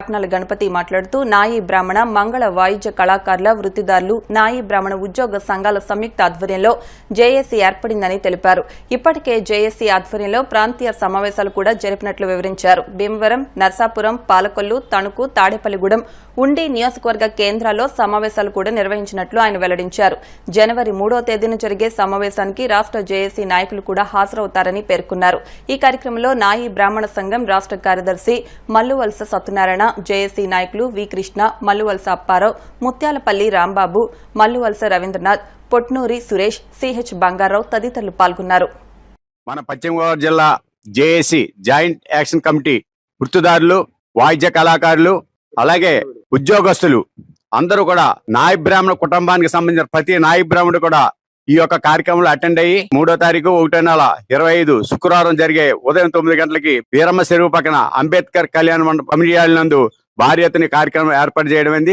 పట్నాల గణపతి మాట్లాడుతూ నాయి బ్రాహ్మణ మంగళ వాయిద్య కళాకారుల వృత్తిదారులు నాయి బ్రాహ్మణ ఉద్యోగ సంఘాల సంయుక్త ఆధ్వర్యంలో జేఏసీ ఏర్పడిందని తెలిపారు. ఇప్పటికే జేఏసీ ఆధ్వర్యంలో ప్రాంతీయ సమావేశాలు కూడా జరిపినట్లు వివరించారు. భీమవరం నర్సాపురం పాలకొల్లు తణుకు తాడేపల్లిగూడెం ఉండి నియోజకవర్గ కేంద్రాల్లో సమావేశాలు కూడా నిర్వహించినట్లు ఆయన వెల్లడించారు. జనవరి మూడో తేదీన జరిగే సమావేశానికి రాష్ట్ర జేఏసీ నాయకులు కూడా హాజరవుతారని పేర్కొన్నారు. ఈ కార్యక్రమంలో నాయి బ్రాహ్మణ సంఘం రాష్ట్ర కార్యదర్శి మల్లువలస సత్యనారాయణ జేఏసీ నాయకులు వి కృష్ణ మల్లువలస అప్పారావు ముత్యాలపల్లి రాంబాబు మల్లువలస రవీంద్రనాథ్ పొట్నూరి సురేష్ సిహెచ్ బంగారావు తదితరులు పాల్గొన్నారు. మన పశ్చిమ గోదావరి జిల్లా జేఏసీ జాయింట్ యాక్షన్ కమిటీ వృత్తిదారులు వాయిద్య కళాకారులు అలాగే ఉద్యోగస్తులు. అందరూ కూడా నాయ బ్రాహ్మణ కుటుంబానికి సంబంధించిన ప్రతి నాయ బ్రాహ్మణుడు కూడా ఈ యొక్క కార్యక్రమంలో అటెండ్ అయ్యి మూడో తారీఖు ఒకటో నెల ఇరవై ఐదు శుక్రవారం జరిగే ఉదయం తొమ్మిది గంటలకి వీరమ్మ చెరువు పక్కన అంబేద్కర్ కళ్యాణ మండపం కమిటీ నందు భారీ ఎత్తున కార్యక్రమం ఏర్పాటు చేయడం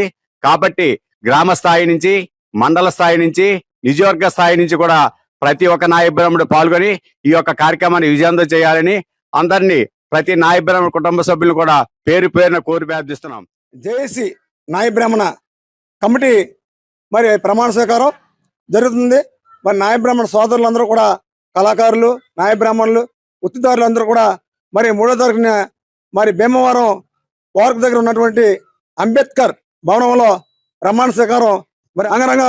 కాబట్టి గ్రామ స్థాయి నుంచి మండల స్థాయి నుంచి నియోజకవర్గ స్థాయి నుంచి కూడా ప్రతి ఒక్క నాయబ్రహ్ముడు పాల్గొని ఈ యొక్క కార్యక్రమాన్ని విజయంతో చేయాలని అందరినీ ప్రతి నాయబ్రాహ్మణ కుటుంబ సభ్యులు కూడా పేరు పేరున కోరి ప్రార్థిస్తున్నాం. జేఏసీ నాయబ్రాహ్మణ కమిటీ మరి ప్రమాణ స్వీకారం జరుగుతుంది. మరి నాయబ్రాహ్మణ సోదరులందరూ కూడా కళాకారులు నాయబ్రాహ్మణులు వృత్తిదారులు అందరూ కూడా మరి మూడో తారీఖున మరి భీమవరం పార్క్ దగ్గర ఉన్నటువంటి అంబేద్కర్ భవనంలో ప్రమాణ స్వీకారం మరి అంగరంగ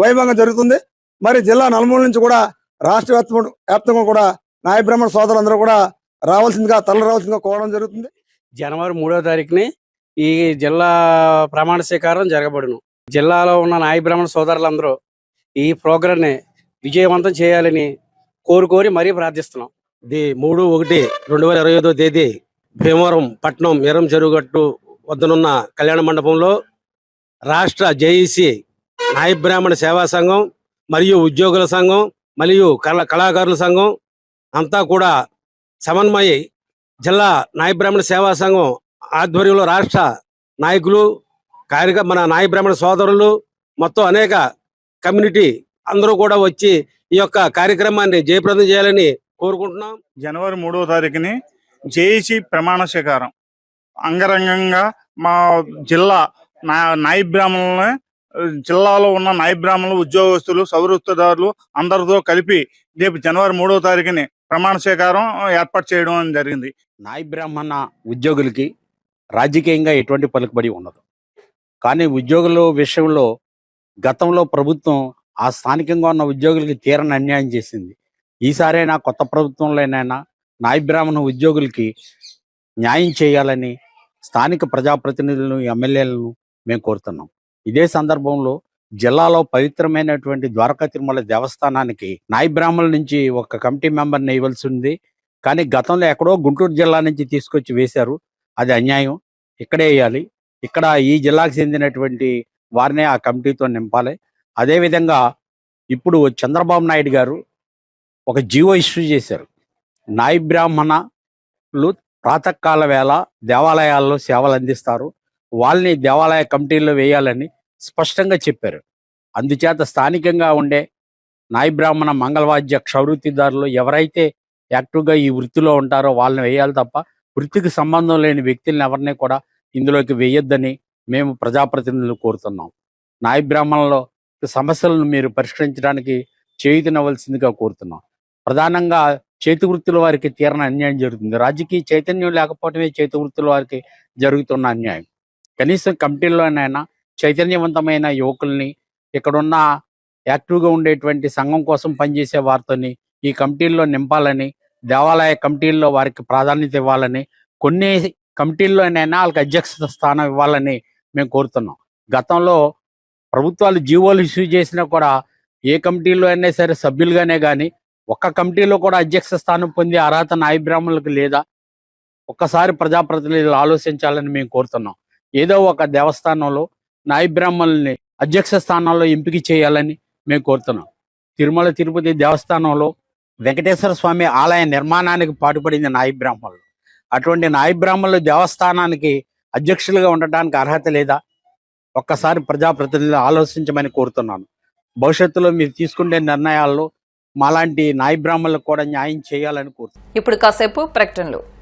వైభవంగా జరుగుతుంది. మరి జిల్లా నలుమూల నుంచి కూడా రాష్ట్ర వ్యాప్త వ్యాప్తంగా కూడా నాయబ్రాహ్మణ సోదరులు సోదరులందరూ కూడా రావాల్సిందిగా తల రావాల్సిందిగా కోవడం జరుగుతుంది. జనవరి మూడో తారీఖుని ఈ జిల్లా ప్రమాణ స్వీకారం జరగబడును. జిల్లాలో ఉన్న నాయబ్రాహ్మణ సోదరులందరూ ఈ ప్రోగ్రాన్ని విజయవంతం చేయాలని కోరుకోరి మరీ ప్రార్థిస్తున్నాం. ది మూడు ఒకటి రెండు వేల ఇరవై ఐదో తేదీ భీమవరం పట్నం ఎరం చెరువుగట్టు వద్దనున్న కళ్యాణ మండపంలో రాష్ట్ర జేఈసి నాయ బ్రాహ్మణ సేవా సంఘం మరియు ఉద్యోగుల సంఘం మరియు కళ కళాకారుల సంఘం అంతా కూడా సమన్వయ జిల్లా నాయ బ్రాహ్మణ సేవా సంఘం ఆధ్వర్యంలో రాష్ట్ర నాయకులు కార్యక మన నాయ బ్రాహ్మణ సోదరులు మొత్తం అనేక కమ్యూనిటీ అందరూ కూడా వచ్చి ఈ యొక్క కార్యక్రమాన్ని జయప్రదం చేయాలని కోరుకుంటున్నాం. జనవరి మూడవ తారీఖుని జేఏసీ ప్రమాణ స్వీకారం. అంగరంగంగా మా జిల్లా నా నాయ బ్రాహ్మణులని జిల్లాలో ఉన్న నాయ బ్రాహ్మణులు ఉద్యోగస్తులు సౌరవృత్తదారులు అందరితో కలిపి రేపు జనవరి మూడవ తారీఖుని ప్రమాణ స్వీకారం ఏర్పాటు చేయడం జరిగింది. నాయ బ్రాహ్మణ ఉద్యోగులకి రాజకీయంగా ఎటువంటి పలుకుబడి ఉండదు. కానీ ఉద్యోగుల విషయంలో గతంలో ప్రభుత్వం ఆ స్థానికంగా ఉన్న ఉద్యోగులకి తీరని అన్యాయం చేసింది. ఈసారైనా కొత్త ప్రభుత్వంలోనైనా నాయ బ్రాహ్మణ ఉద్యోగులకి న్యాయం చేయాలని స్థానిక ప్రజాప్రతినిధులను ఎమ్మెల్యేలను మేము కోరుతున్నాం. ఇదే సందర్భంలో జిల్లాలో పవిత్రమైనటువంటి ద్వారకా తిరుమల దేవస్థానానికి నాయ బ్రాహ్మణుల నుంచి ఒక కమిటీ మెంబర్ని ఇవ్వాల్సి ఉంది. కానీ గతంలో ఎక్కడో గుంటూరు జిల్లా నుంచి తీసుకొచ్చి వేశారు. అది అన్యాయం. ఇక్కడే వేయాలి. ఇక్కడ ఈ జిల్లాకు చెందినటువంటి వారినే ఆ కమిటీతో నింపాలి. అదేవిధంగా ఇప్పుడు చంద్రబాబు నాయుడు గారు ఒక జీవో ఇష్యూ చేశారు. నాయ బ్రాహ్మణులు ప్రాతకాల వేళ దేవాలయాల్లో సేవలు అందిస్తారు. వాళ్ళని దేవాలయ కమిటీల్లో వేయాలని స్పష్టంగా చెప్పారు. అందుచేత స్థానికంగా ఉండే నాయ బ్రాహ్మణ మంగళవాద్య క్షవృత్తిదారులు ఎవరైతే యాక్టివ్గా ఈ వృత్తిలో ఉంటారో వాళ్ళని వేయాలి తప్ప వృత్తికి సంబంధం లేని వ్యక్తులను ఎవరిని కూడా ఇందులోకి వేయొద్దని మేము ప్రజాప్రతినిధులు కోరుతున్నాం. నాయ బ్రాహ్మణుల సమస్యలను మీరు పరిష్కరించడానికి చేయుతనవలసిందిగా కోరుతున్నాం. ప్రధానంగా చేతి వృత్తుల వారికి తీరన అన్యాయం జరుగుతుంది. రాజకీయ చైతన్యం లేకపోవటమే చేతి వృత్తుల వారికి జరుగుతున్న అన్యాయం. కనీసం కమిటీల్లోనైనా చైతన్యవంతమైన యువకుల్ని ఇక్కడున్న యాక్టివ్గా ఉండేటువంటి సంఘం కోసం పనిచేసే వారితోని ఈ కమిటీల్లో నింపాలని దేవాలయ కమిటీల్లో వారికి ప్రాధాన్యత ఇవ్వాలని కొన్ని కమిటీల్లోనైనా వాళ్ళకి అధ్యక్షత స్థానం ఇవ్వాలని మేము కోరుతున్నాం. గతంలో ప్రభుత్వాలు జీవోలు ఇష్యూ చేసినా కూడా ఏ కమిటీలో అయినా సరే సభ్యులుగానే కానీ ఒక్క కమిటీలో కూడా అధ్యక్ష స్థానం పొందే అర్హత నాయ బ్రాహ్మణులకు లేదా? ఒక్కసారి ప్రజాప్రతినిధులు ఆలోచించాలని మేము కోరుతున్నాం. ఏదో ఒక దేవస్థానంలో నాయ బ్రాహ్మణుల్ని అధ్యక్ష స్థానంలో ఎంపిక చేయాలని మేము కోరుతున్నాం. తిరుమల తిరుపతి దేవస్థానంలో వెంకటేశ్వర స్వామి ఆలయ నిర్మాణానికి పాటుపడింది నాయ బ్రాహ్మణులు అటువంటి నాయ బ్రాహ్మణులు దేవస్థానానికి అధ్యక్షులుగా ఉండటానికి అర్హత లేదా? ఒక్కసారి ప్రజాప్రతినిధులు ఆలోచించమని కోరుతున్నాను. భవిష్యత్తులో మీరు తీసుకునే నిర్ణయాల్లో మాలాంటి నాయ బ్రాహ్మణులకు కూడా న్యాయం చేయాలని కోరుతున్నాను. ఇప్పుడు కాసేపు ప్రకటనలు.